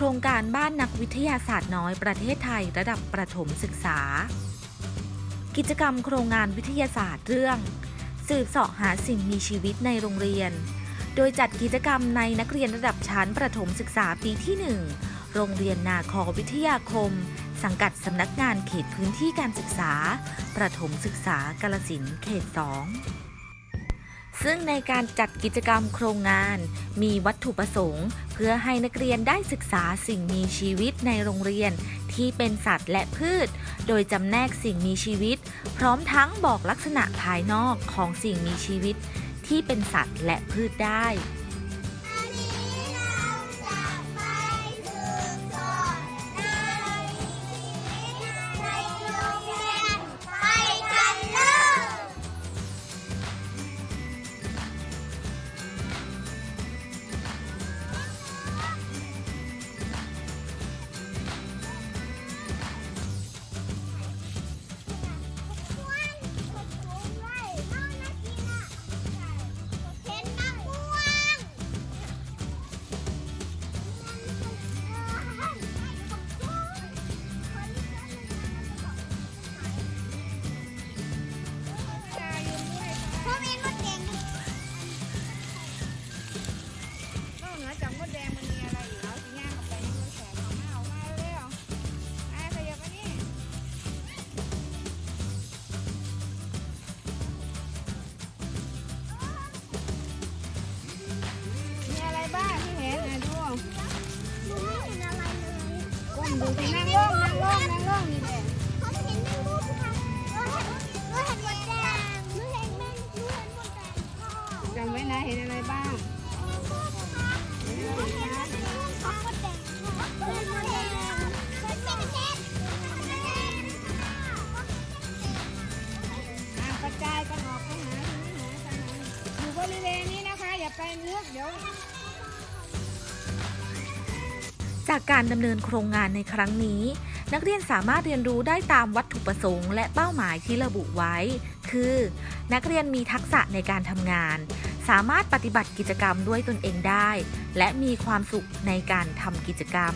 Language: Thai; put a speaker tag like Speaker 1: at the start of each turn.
Speaker 1: โครงการบ้านนักวิทยาศาสตร์น้อยประเทศไทยระดับประถมศึกษา กิจกรรมโครงงานวิทยาศาสตร์เรื่อง สืบเสาะหาสิ่งมีชีวิตในโรงเรียน โดยจัดกิจกรรมในนักเรียนระดับชั้นประถมศึกษาปีที่ 1 โรงเรียนนาคอวิทยาคม สังกัดสำนักงานเขตพื้นที่การศึกษา ประถมศึกษากาลสินเขต 2 ซึ่งในการจัดกิจกรรมโครงงาน มีวัตถุประสงค์ เพื่อให้นักเรียนได้ศึกษาสิ่งมีชีวิตในโรงเรียน ที่เป็นสัตว์และพืช โดยจำแนกสิ่งมีชีวิต พร้อมทั้งบอกลักษณะภายนอกของสิ่งมีชีวิต ที่เป็นสัตว์และพืชได้
Speaker 2: บ้างที่เห็นไหนดู
Speaker 3: หนูไม่เห็นอะไรเลย
Speaker 2: ก้มดูสินั่งลงนั่งลงนั่งลงนี่แหละ
Speaker 3: เขาเห็นแมงมุมค่ะหนูเห็นหนูเห็นมดแดงหนูเห็นแมงหนูเห็นมดแดงพ่อ
Speaker 2: จำไว้นะเห็นอะไรบ้าง
Speaker 3: หนูเห็นมดแดงพ่อมดแห็นมดแดงเห็นมดแดง
Speaker 2: อะกระจายกันออกไปหาหาทางไหนอยู่บริเวณนี้นะคะ อย่าไปลึกเดี๋ยว
Speaker 1: จากการดำเนินโครงงานในครั้งนี้ นักเรียนสามารถเรียนรู้ได้ตามวัตถุประสงค์และเป้าหมายที่ระบุไว้ คือ นักเรียนมีทักษะในการทำงาน สามารถปฏิบัติกิจกรรมด้วยตนเองได้ และมีความสุขในการทำกิจกรรม